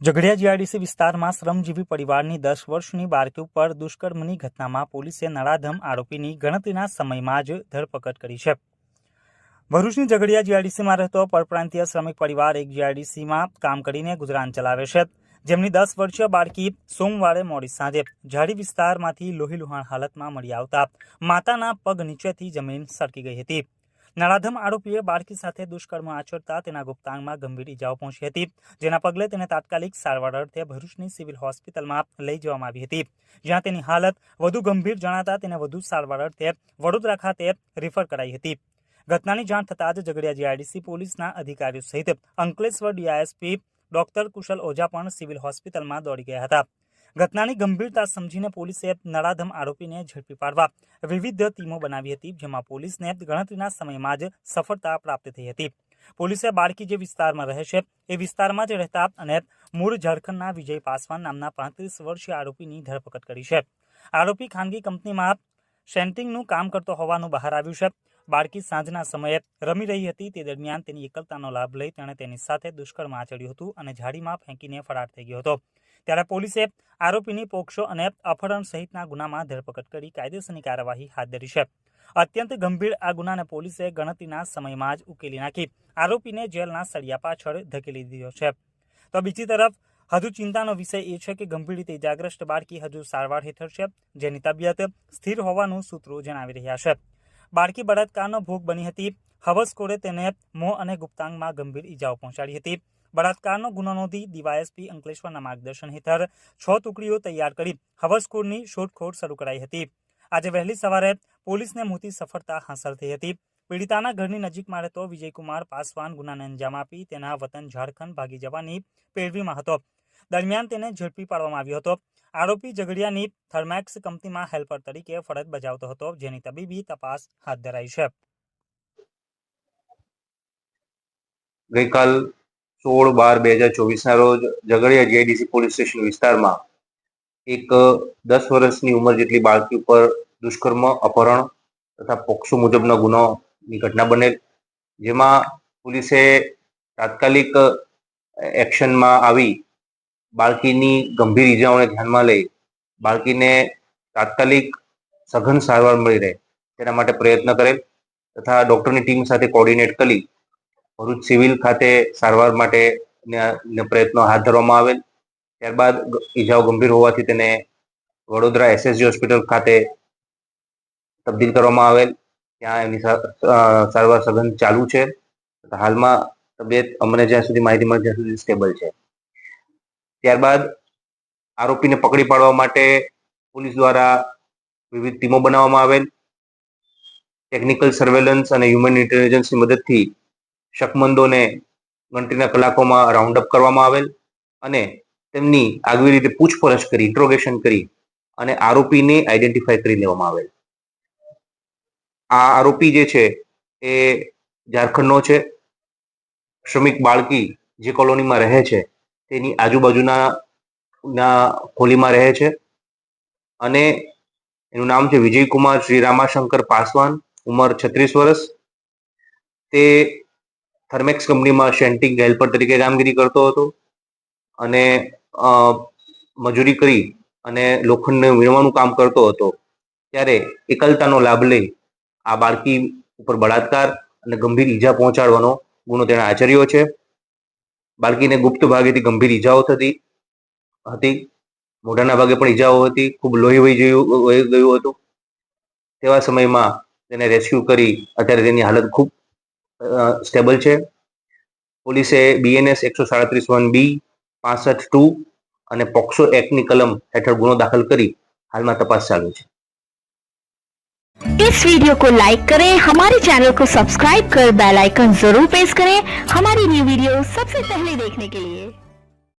Jhagadia GIDC વિસ્તારમાં શ્રમજીવી પરિવારની દસ વર્ષની બાળકી ઉપર દુષ્કર્મની ઘટનામાં પોલીસે નળાધમ આરોપીની ગણતરીના સમયમાં જ ધરપકડ કરી છે. ભરૂચની ઝઘડિયા જીઆઈડીસીમાં રહેતો પરપ્રાંતીય શ્રમિક પરિવાર એક જીઆઈડીસીમાં કામ કરીને ગુજરાન ચલાવે છે. જેમની દસ વર્ષીય બાળકી સોમવારે મોડી સાંજે ઝાડી વિસ્તારમાંથી લોહીલુહાણ હાલતમાં મળી આવતા માતાના પગ નીચેથી જમીન સરકી ગઈ હતી. નરાધમ આરોપીએ બાળકી સાથે દુષ્કર્મ આચરતા તેના ગુપ્તાંગમાં ગંભીર ઇજાઓ પહોંચી હતી. જેના પગલે તેને તાત્કાલિક સારવાર અર્થે ભરૂચની સિવિલ હોસ્પિટલમાં લઈ જવામાં આવી હતી. જ્યાં તેની હાલત વધુ ગંભીર જણાતા તેને વધુ સારવાર અર્થે વડોદરા ખાતે રિફર કરાઈ હતી. ઘટનાની જાણ થતાં જ ઝઘડિયા જીઆઈડીસી પોલીસના અધિકારીઓ સહિત અંકલેશ્વર ડીઆઈએસપી ડોક્ટર કુશલ ઓઝા પણ સિવિલ હોસ્પિટલમાં દોડી ગયા હતા. ઘટનાની ગંભીરતા સમજીને પોલીસે નળાધમ આરોપીને ઝડપી પાડવા વિવિધ ટીમો બનાવી હતી, જેમાં પોલીસને ગણતરીના સમયમાં જ સફળતા પ્રાપ્ત થઈ હતી. પોલીસે બાળકી જે વિસ્તારમાં રહે છે, એ વિસ્તારમાં જ રહેતા અને મૂળ ઝારખંડના વિજય પાસવાન નામના પાંત્રીસ વર્ષીય આરોપીની ધરપકડ કરી છે. આરોપી ખાનગી કંપનીમાં સેન્ટિંગનું કામ કરતો હોવાનું બહાર આવ્યું છે. બાળકી સાંજના સમયે રમી રહી હતી, તે દરમિયાન તેની એકલતાનો લાભ લઈ તેણે તેની સાથે દુષ્કર્મ આચર્યું હતું અને ઝાડીમાં ફેંકીને ફરાર થઈ ગયો હતો. ત્યારે પોલીસે આરોપીની પોક્સો અને અપહરણ સહિતના ગુનામાં ધરપકડ કરી કાયદેસરની કાર્યવાહી હાથ ધરી છે. અત્યંત ગંભીર આ ગુનાને પોલીસે ગણતરીના સમયમાં જ ઉકેલી નાખી. આરોપીને જેલના સળિયા પાછળ ધકેલી દીધો છે. તો બીજી તરફ, હજુ ચિંતાનો વિષય એ છે કે ગંભીર રીતે ઇજાગ્રસ્ત બાળકી હજુ સારવાર હેઠળ છે, જેની તબિયત સ્થિર હોવાનું સૂત્રો જણાવી રહ્યા છે. બાળકી બળાત્કારનો ભોગ બની હતી. હવસખોરે તેને મોં અને ગુપ્તાંગમાં ગંભીર ઇજાઓ પહોંચાડી હતી. બળાત્કારનો ગુનો નોંધી ડીવાયએસપી અંકલેશ્વરના માર્ગદર્શન હેઠળ છ ટુકડીઓ તૈયાર કરી હવસખોરની શોધખોળ શરૂ કરાઈ હતી. આજે વહેલી સવારે પોલીસને મોટી સફળતા હાંસલ થઈ હતી. પીડિતાના ઘરની નજીકમાં રહેતો વિજયકુમાર પાસવાન ગુનાને અંજામ આપી તેના વતન ઝારખંડ ભાગી જવાની પેરવીમાં હતો. દરમિયાન તેને ઝડપી પાડવામાં આવ્યો હતો. આરોપી ઝઘડિયાની થર્મેક્સ કંપનીમાં હેલ્પર તરીકે ફરજ બજાવતો હતો, જેની તબીબી તપાસ હાથ ધરાઈ છે. ગઈકાલ સોળ બાર બે હજાર ચોવીસના રોજ ઝઘડિયા જીઆઈડીસી પોલીસ સ્ટેશન વિસ્તારમાં એક દસ વર્ષની ઉંમર જેટલી બાળકી ઉપર દુષ્કર્મ, અપહરણ તથા પોક્સો મુજબનો ગુનોની ઘટના બનેલ, જેમાં પોલીસે તાત્કાલિક એક્શનમાં આવી બાળકીની ગંભીર ઈજાઓને ધ્યાનમાં લઈ બાળકીને તાત્કાલિક સઘન સારવાર મળી રહે તેના માટે પ્રયત્ન કરેલ તથા ડોક્ટરની ટીમ સાથે કોર્ડિનેટ કરી ભરૂચ સિવિલ ખાતે સારવાર માટે પ્રયત્નો હાથ ધરવામાં આવેલ. ત્યારબાદ ઈજાઓ ગંભીર હોવાથી તેને વડોદરા એસએસજી હોસ્પિટલ ખાતે તબદીલ કરવામાં આવેલ. ત્યાં એની સારવાર સઘન ચાલુ છે. હાલમાં તબિયત અમને જ્યાં સુધી માહિતી મળે ત્યાં સુધી સ્ટેબલ છે. ત્યારબાદ આરોપીને પકડી પાડવા માટે પોલીસ દ્વારા વિવિધ ટીમો બનાવવામાં આવેલ. ટેકનિકલ સર્વેલન્સ અને હ્યુમન ઇન્ટેલિજન્સની મદદથી શકમંદોને ગણતરીના કલાકોમાં રાઉન્ડ અપ કરવામાં આવેલ અને તેમની આગવી રીતે પૂછપરછ કરી ઇન્ટ્રોગેશન કરી અને આરોપીને આઈડેન્ટિફાય કરી લેવામાં આવેલ. આ આરોપી જે છે એ ઝારખંડનો છે. શ્રમિક બાળકી જે કોલોનીમાં રહે છે તેની આજુબાજુના ના હોલીમાં રહે છે અને એનું નામ છે વિજયકુમાર શ્રી રામાશંકર પાસવાન, ઉંમર છત્રીસ વર્ષ. તે થર્મેક્સ કંપનીમાં શેન્ટિંગ હેલ્પર તરીકે કામગીરી કરતો હતો અને મજૂરી કરી અને લોખંડને વીણવાનું કામ કરતો હતો. ત્યારે એકલતાનો લાભ લઈ આ બાળકી ઉપર બળાત્કાર અને ગંભીર ઈજા પહોંચાડવાનો ગુનો તેણે આચર્યો છે. બાળકીને ગુપ્ત ભાગેથી ગંભીર ઈજાઓ થતી હતી. મોઢાના ભાગે પણ ઈજાઓ હતી. ખૂબ લોહી વહી વહી ગયું હતું. તેવા સમયમાં તેને રેસ્ક્યુ કરી અત્યારે તેની હાલત ખૂબ સ્ટેબલ છે પોલીસે બીએનએસ એકસો સાડત્રીસ વન બી પાસઠ ટુ અને પોક્સો એક્ટની કલમ હેઠળ ગુનો દાખલ કરી હાલમાં તપાસ ચાલુ છે इस वीडियो को लाइक करें हमारे चैनल को सब्सक्राइब कर बेल आइकन जरूर प्रेस करें हमारी न्यू वीडियो सबसे पहले देखने के लिए